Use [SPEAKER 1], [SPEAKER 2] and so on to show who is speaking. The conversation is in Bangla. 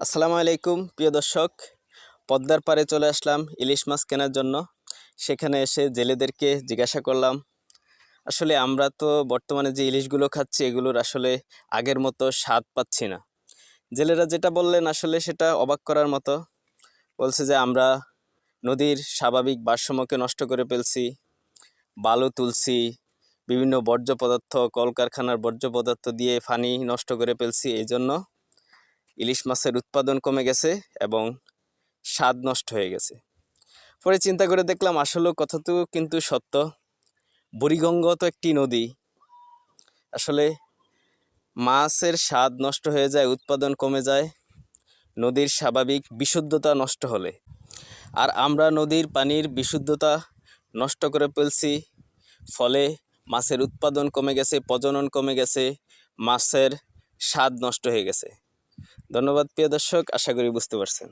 [SPEAKER 1] আসসালামু আলাইকুম, প্রিয় দর্শক। পদ্মার পাড়ে চলে আসলাম ইলিশ মাছ কেনার জন্য। সেখানে এসে জেলেদেরকে জিজ্ঞাসা করলাম, আসলে আমরা তো বর্তমানে যে ইলিশগুলো খাচ্ছি, এগুলোর আসলে আগের মতো স্বাদ পাচ্ছি না। জেলেরা যেটা বললেন, আসলে সেটা অবাক করার মতো। বলছে যে, আমরা নদীর স্বাভাবিক ভারসাম্যকে নষ্ট করে ফেলছি, বালু তুলছি, বিভিন্ন বর্জ্য পদার্থ, কলকারখানার বর্জ্য পদার্থ দিয়ে ফানি নষ্ট করে ফেলছি, এই জন্য ইলিশ মাছের উৎপাদন কমে গেছে এবং স্বাদ নষ্ট হয়ে গেছে। পরে চিন্তা করে দেখলাম আসলেও কথাটুকু কিন্তু সত্য। বুড়িগঙ্গ তো একটি নদী। আসলে মাছের স্বাদ নষ্ট হয়ে যায়, উৎপাদন কমে যায়, নদীর স্বাভাবিক বিশুদ্ধতা নষ্ট হলে। আর আমরা নদীর পানির বিশুদ্ধতা নষ্ট করে ফেলছি, ফলে মাছের উৎপাদন কমে গেছে, প্রজনন কমে গেছে, মাছের স্বাদ নষ্ট হয়ে গেছে। ধন্যবাদ প্রিয় দর্শক আশা করি বুঝতে পারছেন।